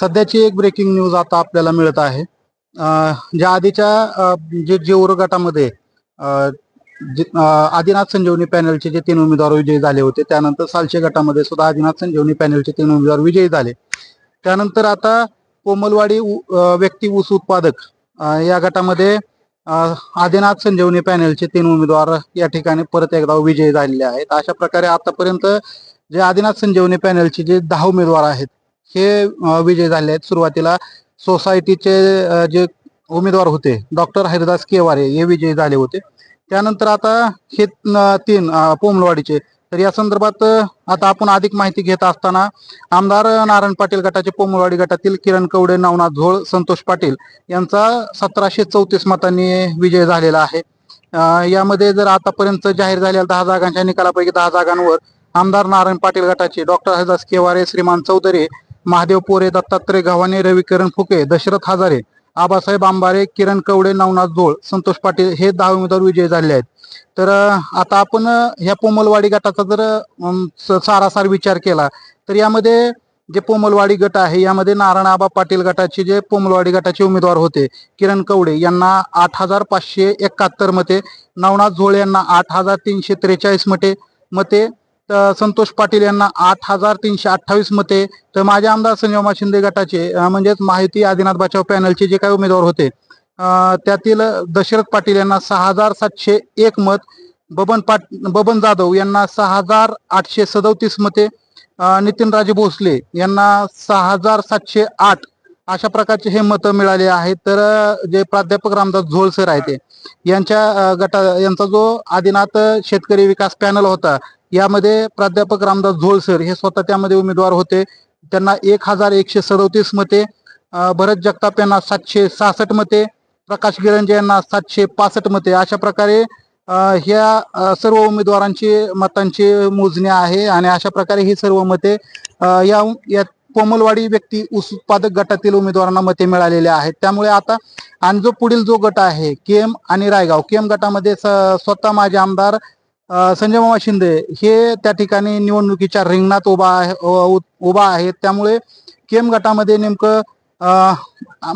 सध्याची एक breaking news आता आपल्याला मिळत आहे. ज्या आधीच्या जे जेवर गटामध्ये जे- आदिनाथ संजीवनी पॅनलचे जे तीन उमेदवार विजयी झाले होते त्यानंतर सालशे गटामध्ये सुद्धा आदिनाथ संजीवनी पॅनलचे तीन उमेदवार विजयी झाले. त्यानंतर आता कोमलवाडी व्यक्ती ऊस उत्पादक या गटामध्ये आदिनाथ संजीवनी पॅनलचे तीन उमेदवार या ठिकाणी परत एकदा विजयी झालेले आहेत. अशा प्रकारे आतापर्यंत जे आदिनाथ संजीवनी पॅनलचे जे दहा उमेदवार आहेत हे विजय झाले आहेत. सुरुवातीला सोसायटीचे जे उमेदवार होते डॉक्टर हरिदास केवारे हे विजयी झाले होते. त्यानंतर आता हे तीन पोमलवाडीचे तर या संदर्भात आता आपण अधिक माहिती घेत असताना आमदार नारायण पाटील गटाचे पोमलवाडी गटातील किरण कवडे नवनाथ झोळ संतोष पाटील यांचा सतराशे चौतीस मतांनी विजय झालेला आहे. यामध्ये जर आतापर्यंत जाहीर झालेल्या दहा जागांच्या निकालापैकी दहा जागांवर आमदार नारायण पाटील गटाचे डॉक्टर हरिदास केवारे श्रीमान चौधरी महादेव पोरे दत्तात्रय गव्हाणे रविकिरण फुके दशरथ हजारे आबासाहेब आंबारे किरण कवडे नवनाथ जोळ संतोष पाटील हे दहा उमेदवार विजयी झाले आहेत. तर आता आपण ह्या पोमलवाडी गटाचा जर स- सारासार विचार केला तर यामध्ये जे पोमलवाडी गट आहे यामध्ये नारायण आबा पाटील गटाचे जे पोमलवाडी गटाचे उमेदवार होते किरण कवडे यांना आठ हजार पाचशे एकाहत्तर मते नवनाथ झोळे यांना आठ हजार तीनशे त्रेचाळीस मते मते संतोष पाटील यांना आठ हजार तीनशे अठ्ठावीस मते. तर माझे आमदार संजयमा शिंदे गटाचे म्हणजेच माहिती आदिनाथ बचाव पॅनलचे जे काही उमेदवार होते त्यातील दशरथ पाटील यांना सहा हजार सातशे एक मत बबन पाट बबन जाधव यांना सहा हजार आठशे सदोतीस मते नितीनराजे भोसले यांना सहा हजार सातशे आठ अशा प्रकारचे हे मतं मिळाले आहेत. तर जे प्राध्यापक रामदास झोळ सर आहे ते यांच्या गटा यांचा जो आदिनाथ शेतकरी विकास पॅनल होता यामध्ये प्राध्यापक रामदास झोळ सर हे स्वतः त्यामध्ये उमेदवार होते. त्यांना एक हजार एकशे सदोतीस मते भरत जगताप यांना सातशे सहासष्ट मते प्रकाश गिरंजे यांना सातशे पासष्ट मते. अशा प्रकारे ह्या सर्व उमेदवारांची मतांची मोजणी आहे आणि अशा प्रकारे ही सर्व मते या या कोमलवाडी व्यक्ती उस उत्पादक गटातील उमेदवारांना मते मिळालेले आहेत. त्यामुळे आता आणि जो पुढील जो गट आहे केम आणि रायगाव केम गटामध्ये स- स्वतः माझे आमदार संजय मामा शिंदे हे त्या ठिकाणी निवडणुकीच्या रिंगणात उभा आहे उ- उभा आहेत. त्यामुळे केम गटामध्ये नेमकं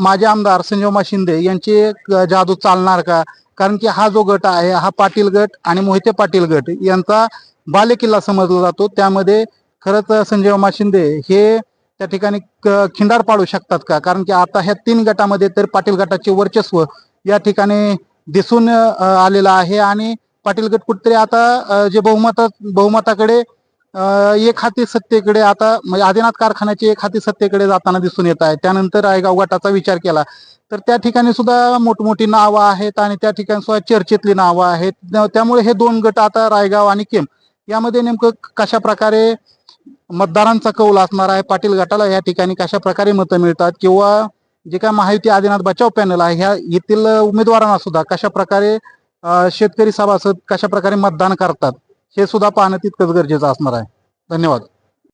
माझे आमदार संजय मामा शिंदे यांची जादू चालणार का? कारण की हा जो गट आहे हा पाटील गट आणि मोहिते पाटील गट यांचा बालेकिल्ला समजला जातो. त्यामध्ये खरंच संजय मामा शिंदे हे त्या ठिकाणी क- खिंडार पाडू शकतात का? कारण की आता ह्या तीन गटामध्ये तर पाटील गटाचे वर्चस्व या ठिकाणी दिसून आलेलं आहे आणि पाटील गट कुठतरी आता जे बहुमता बहुमताकडे एक हाती सत्तेकडे आता म्हणजे आदिनाथ कारखान्याचे एक हाती सत्तेकडे जाताना दिसून येत आहे. त्यानंतर रायगाव गटाचा विचार केला. तर त्या ठिकाणी सुद्धा मोठमोठी नावं आहेत आणि त्या ठिकाणी सुद्धा चर्चेतली नावं आहेत. त्यामुळे हे दोन गट आता रायगाव आणि केम यामध्ये नेमकं कशा प्रकारे मतदारांचा कौल असणार आहे पाटील गटाला या ठिकाणी कशा प्रकारे मतं मिळतात किंवा जे काय महायुती आदिनाथ बचाव पॅनल आहे ह्या येथील उमेदवारांना सुद्धा कशा प्रकारे शेतकरी सभासद कशा प्रकारे मतदान करतात हे सुद्धा पाहणं तितकंच गरजेचं असणार आहे. धन्यवाद.